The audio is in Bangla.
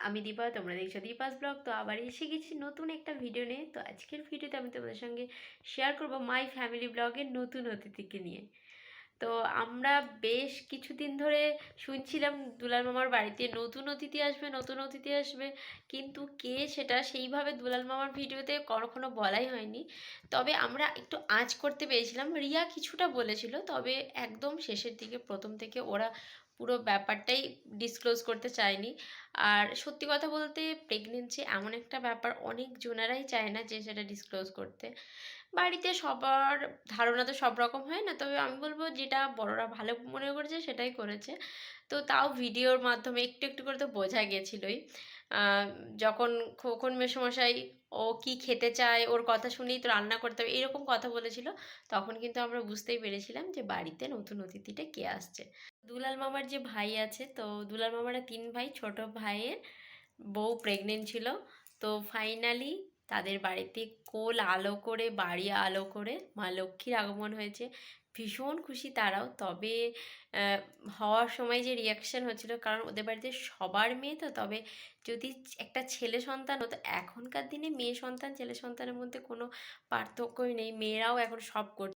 আমি দীপা, তোমরা দেখছ দীপাস ব্লগ। তো আবার এসে গেছি নতুন একটা ভিডিও নিয়ে। তো আজকের ভিডিওতে আমি তোমাদের সঙ্গে শেয়ার করব মাই ফ্যামিলি ব্লগের নতুন অতিথিকে নিয়ে। তো আমরা বেশ কিছুদিন ধরে শুনছিলাম, দুলাল মামার বাড়িতে নতুন অতিথি আসবে, নতুন অতিথি আসবে। কিন্তু কে সেটা সেইভাবে দুলাল মামার ভিডিওতে কখনো বলাই হয়নি। তবে আমরা একটু আঁচ করতে পেরেছিলাম। রিয়া কিছুটা বলেছিল, তবে একদম শেষের দিকে, প্রথম থেকে ওরা পুরো ব্যাপারটাই ডিসক্লোজ করতে চায়নি আর সত্যি কথা বলতে প্রেগনেন্সি এমন একটা ব্যাপার অনেক জোনারাই চায় না যে সেটা ডিসক্লোজ করতে। বাড়িতে সবার ধারণা তো সব রকম হয় না, তবে আমি বলব যেটা বড়রা ভালো মনে করেছে সেটাই করেছে। তো তাও ভিডিওর মাধ্যমে একটু একটু করে তো বোঝা গেছিলোই। যখন খোকন মেসমশাই ও কি খেতে চায়, ওর কথা শুনেই তো রান্না করতে হবে, এরকম কথা বলেছিল, তখন কিন্তু আমরা বুঝতেই পেরেছিলাম যে বাড়িতে নতুন অতিথিটা কে আসছে। দুলাল মামার যে ভাই আছে, তো দুলাল মামারা তিন ভাই, ছোট ভাইয়ের বউ প্রেগনেন্ট ছিল। তো ফাইনালি তাদের বাড়িতে কোল আলো করে, বাড়ি আলো করে মা লক্ষ্মীর আগমন হয়েছে। ভীষণ খুশি তারাও। তবে হওয়ার সময় যে রিয়াকশান হচ্ছিল, কারণ ওদের বাড়িতে সবার মেয়ে তো, তবে যদি একটা ছেলে সন্তান হতো, এখনকার দিনে মেয়ে সন্তান, ছেলে সন্তানের মধ্যে কোনো পার্থক্যই নেই। মেয়েরাও এখন সব করছে।